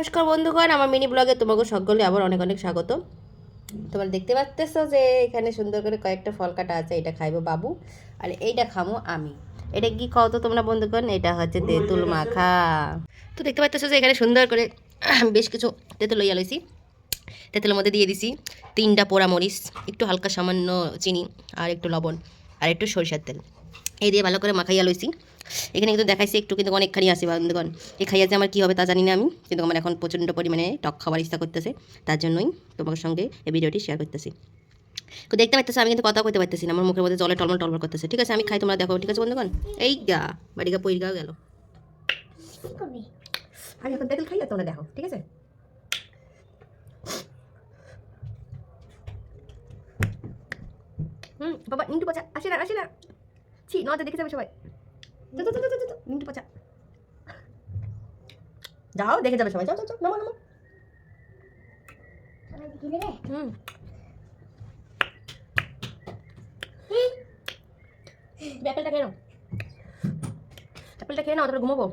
নমস্কার বন্ধুগণ, আমার মিনি ব্লগে তোমাকে সকলে আবার অনেক অনেক স্বাগত। তোমরা দেখতে পাচ্তেছ যে এখানে সুন্দর করে কয়েকটা ফল কাটা আছে, এটা খাইবো বাবু আর এইটা খামো আমি। এটা কি খাও তো তোমরা বন্ধুগণ? এটা হচ্ছে তেঁতুল মাখা। তো দেখতে পাচ্তেছো যে এখানে সুন্দর করে বেশ কিছু তেঁতুল লইয়া লইছি। তেঁতুলের মধ্যে দিয়ে দিছি তিনটা পোড়া মরিচ একটু হালকা সামান্য চিনি আর একটু লবণ আর একটু সরিষার তেল। এই দিয়ে ভালো করে মাখাইয়া লইছি। এখানে কিন্তু দেখাইছি একটু কিন্তু অনেকখানি আছে বন্ধুগণ। এই খাইয়া যে আমার কী হবে তা জানি না আমি, কিন্তু আমার এখন প্রচণ্ড পরিমাণে টক খাবার ইচ্ছা করতেছে, তার জন্যই তোমার সঙ্গে এই ভিডিওটি শেয়ার করতেছি। তো দেখতে পাচ্তেছি আমি কিন্তু কথা কইতে পারতেছি না, আমার মুখের মধ্যে জলে টলমল টলমল করতেছে। ঠিক আছে, আমি খাই, তোমরা দেখো, ঠিক আছে বন্ধুগণ? এই গা বাড়ি গা পই গা গেল। আমি এখন তেঁতুল খাইয়া তোমরা দেখো, ঠিক আছে? হুম, বাবা, নিন্টু পচা আসে না আসে না ছি, নজর দেখে যাবে সবাই। নিন্টু পচা। যাও দেখে যাবে সবাই। যাও যাও নামো নামো। হুম। অ্যাপেলটা খেয়ে নাও। অ্যাপেলটা খেয়ে নাও তারপরে ঘুমাবো।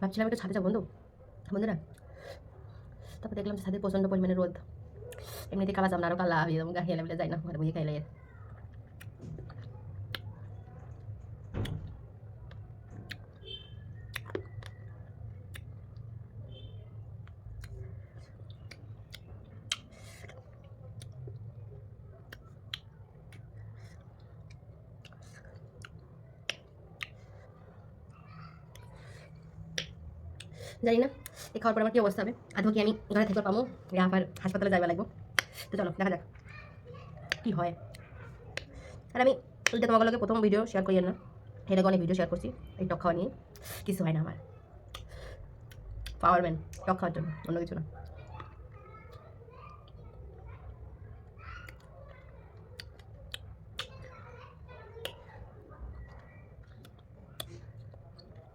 ভাবছিলাম একটু ছাদে যাব বন্ধু। বন্ধুরা তারপর দেখলাম ছাদে প্রচণ্ড পরিমাণে রোদ। এমনিতে কালা যাব না আরও কালা হয়ে গাড়ি এলে যাই না ঘরে বসে খাইলে জানি না এই খাওয়ার পর আমার কি অবস্থা হবে? আদৌ কি আমি ঘরে থেকে পাবো ইয়া আবার হাসপাতালে যাইবা লাগবো। তো চলো, দেখা যাক কী হয়। আর আমি উল্টে তোমাগুলোকে প্রথম ভিডিও শেয়ার করি না। আগে অনেক ভিডিও শেয়ার করছি, এই টক খাওয়া নিয়ে। কিছু হয় না আমার। পাওয়ার ম্যান টক খাওয়ার জন্য, অন্য কিছু না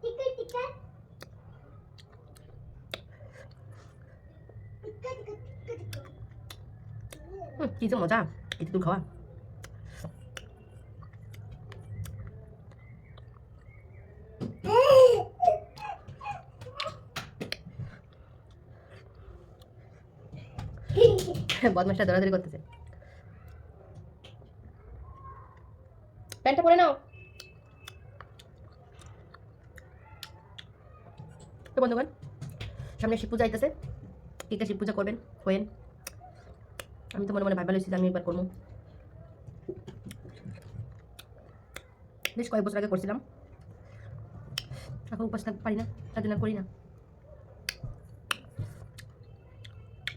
হুম, কি যে মজা এটা তুই খাওয়া বদমাসটা দৌড়াদৌড়ি করতেছে প্যান্টটা পরে নাও তো বন্ধুগণ সামনে শিব পূজা আইতেছে কে শিব পূজা করবেন হয়েন আমি তো মনে মনে লইছি যে আমি একবার করব। বেশ কয়েক বছর আগে করছিলাম। এখন উপাস থাকতে পারি না, তার জন্য করি না।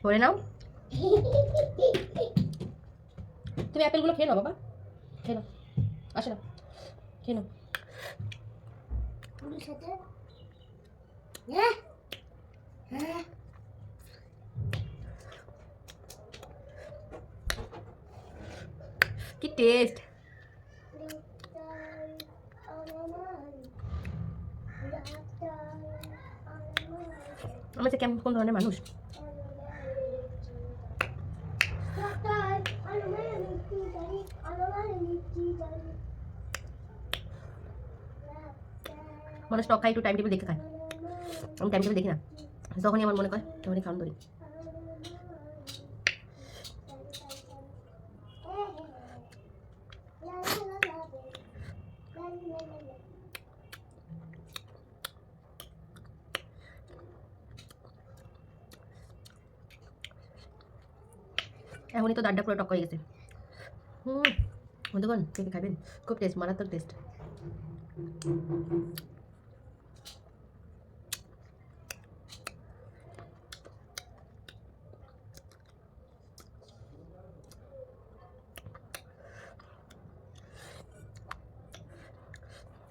করে নাও। তুমি অ্যাপেলগুলো খেয়ে নাও, বাবা। খেয়ে নাও। আসে না। খেয়ে নাও। টেস্ট আমার কেমন কোন ধরনের মানুষ? মানুষ টক খায় একটু টাইম টেবিল দেখে খায় আমি টাইম টেবিল দেখি না। তখনই আমার মনে করে তখনই খাওয়ান ধরি এখনই তো দাঁড়টা পুরো টক হয়ে গেছে। হুম বন্ধুগণ কে কে খাবেন? খুব টেস্ট মারাত্মক টেস্ট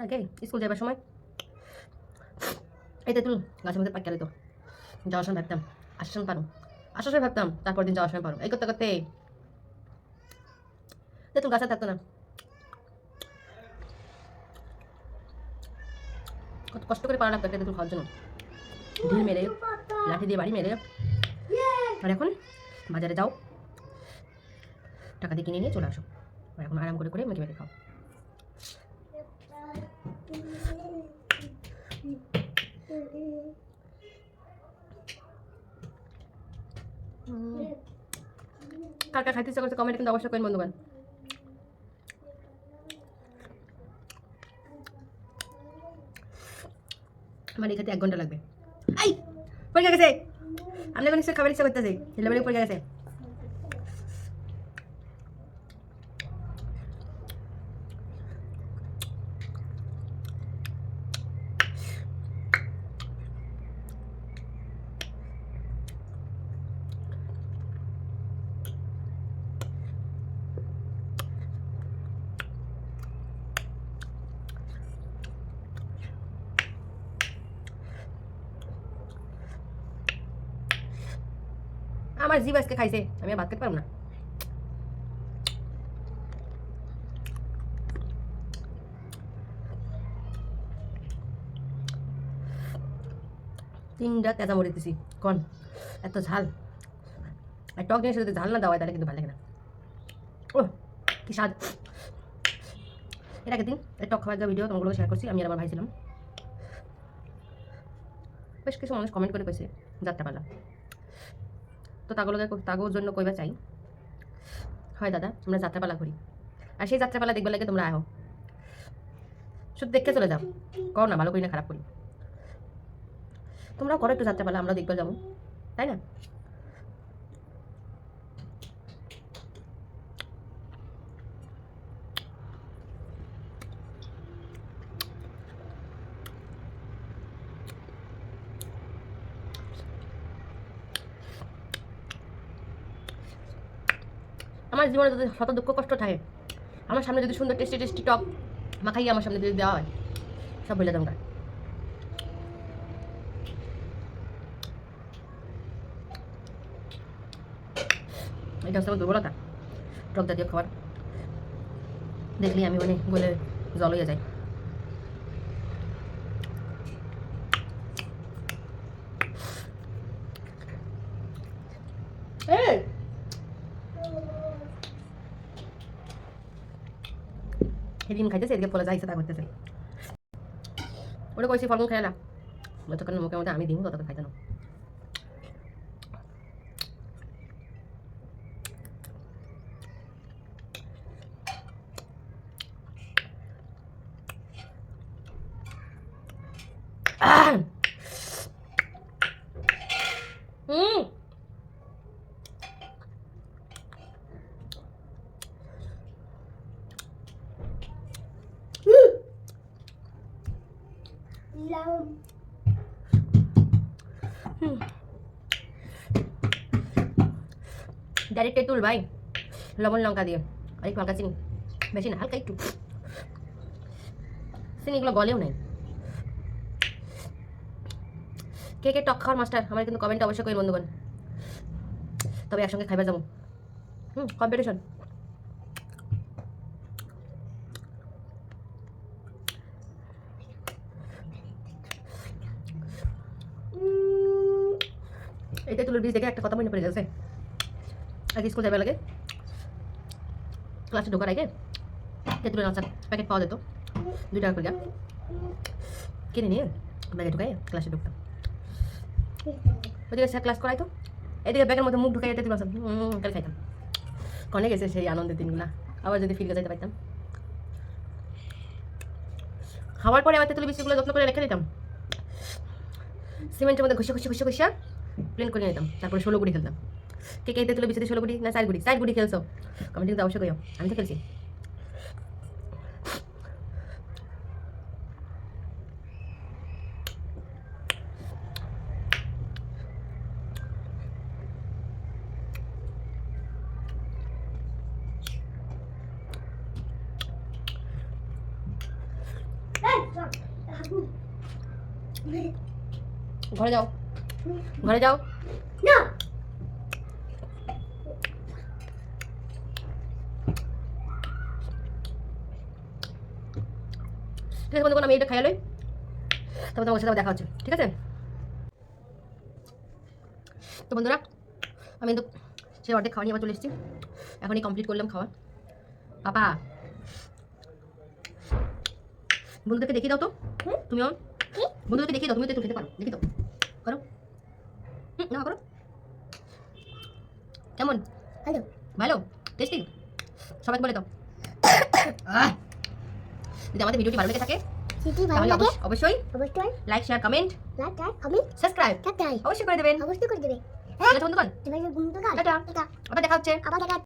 আগে স্কুল যাবার সময় এই তেঁতুল গাছের মধ্যে পাক্কা তো। যাওয়ার সময় ভাবতাম সময় পারো আসার সময় ভাবতাম তারপর দিন যাওয়ার সময় পারো এই করতে করতে তেঁতুল গাছে থাকতো না। কত কষ্ট করে পারা লাগতো তেঁতুল খাওয়ার জন্য। ঢিল মেরে লাঠি দিয়ে বাড়ি মেরে আর এখন বাজারে যাও। টাকা দিয়ে কিনে নিয়ে চলে আসো। আর এখন আরাম করে করে মেখে মেখে খাও। কার খাইতে ইচ্ছা করছে কমেন্ট কিন্তু অবশ্যই করেন বন্ধুগণ। আমার এই খেতে এক ঘণ্টা লাগবে। আই! পড়ে গেছে। আমি এখন নিশ্চয়ই খাবার ইচ্ছা করতেছি। ছেলেবেলে পড়ে গেছে। আমার জিভ আজকে খাইছে, আমি ভাত খেতে পারব না। তিনটা তেজা মরে দিছি, কন, এত ঝাল। আর টক জিনিসের যদি ঝাল না দেওয়া হয়, তাহলে কিন্তু ভালো লাগে না। ও কি স্বাদ। আগের দিন এই টক খাওয়ার ভিডিও তোমাগুলো শেয়ার করছি, আমি আর আমার ভাই ছিলাম। বেশ কিছু মানুষ কমেন্ট করে কইছে, যাত্রাপালা। তো তাগলকে তাগোর জন্য কইবা চাই। হয় দাদা আমরা যাত্রাপালা করি আর সেই যাত্রাপালা দেখবে লাগে তোমরা আহো শুধু দেখে চলে যাও। করো না, ভালো করি না খারাপ করি তোমরাও করো একটু যাত্রাপালা আমরা দেখবে যাব। তাই না? আমার জীবনে যদি শত দুঃখ কষ্ট থাকে, আমার সামনে যদি সুন্দর টেস্টি টেস্টি টক মাখাই আমার সামনে যদি দেওয়া হয়, সব বলে তোমরা এটা হচ্ছে আমার দুর্বলতা। টক জাতীয় খাবার। দেখলি আমি মানে বলে জল হয়ে যাই এই সেদিন খাইতেছে এদিকে ফলে যাইছে তা করতেছে ওটা কইছি ফলমূল খাই না যতক্ষণ মুখে মধ্যে আমি দিব ততক্ষণ খাইতে না হুম তেঁতুল ভাই। লবণ লঙ্কা দিয়ে। আর একটু হালকা চিনি। বেশি না, হালকা একটু। চিনি চিনিগুলো গলেও নাই। কে কে টক খাওয়ার মাস্টার আমার কিন্তু কমেন্ট অবশ্যই করি বন্ধুগণ। তবে একসঙ্গে খাইবার যাব। হুম কম্পিটিশন এই তেঁতুলের বীজ দেখে একটা কথা মনে পড়ে গেছে। আগে স্কুল যাবে লাগে। ক্লাসে ঢোকার আগে তেঁতুলের নাচার প্যাকেট পাওয়া যেত, দুই টাকা করে কিনে নিয়ে ব্যাগে ঢুকাই ক্লাসে ঢুকতাম। ওদিকে স্যার ক্লাস করাইতো এদিকে ব্যাগের মধ্যে মুখ ঢুকাই তেঁতুল কাল খাইতাম। কনে গেছে সেই আনন্দের দিনগুলা, আবার যদি ফিরে যেতে পারতাম। খাওয়ার পরে আবার তেঁতুল বিস্কুটগুলো যত্ন করে রেখে দিতাম। সিমেন্টের মধ্যে ঘষে ঘষে ঘষে ঘষে প্লেন করে নিতাম তারপরে ষোলো গুড়ি খেলতাম কে কে তেতুলে বিচে ষোলো গুড়ি না চার গুড়ি চার গুড়ি খেলছো। কমেন্ট কিন্তু অবশ্যই আমি তো খেলছি। ঘরে যাও। ঘরে যাও। ঠিক আছে বন্ধুগণ আমি এটা খাইয়া লই। তবে তোমার সাথে দেখা হচ্ছে ঠিক আছে? তো বন্ধুরা আমি কিন্তু সেই অর্ধেক খাওয়া নিয়ে আবার চলে এসেছি। এখনই কমপ্লিট করলাম খাওয়া। পাপা বন্ধুদেরকে দেখিয়ে দাও তো। তুমিও। বন্ধুদেরকে দেখিয়ে দাও তুমি তো একটু খেতে পারো। দেখি দাও। করো। না করো। কেমন? ভালো। ভালো? টেস্টি সবাইকে বলে দাও। আহ! যদি আমাদের ভিডিওটি ভালো লেগে থাকে তাহলে অবশ্যই অবশ্যই লাইক শেয়ার কমেন্ট লাইক আর কমেন্ট সাবস্ক্রাইব অবশ্যই করে দেবেন। অবশ্যই করে দেবেন। ঠিক আছে বন্ধুগণ টাটা। আবার দেখা হচ্ছে। আবার দেখা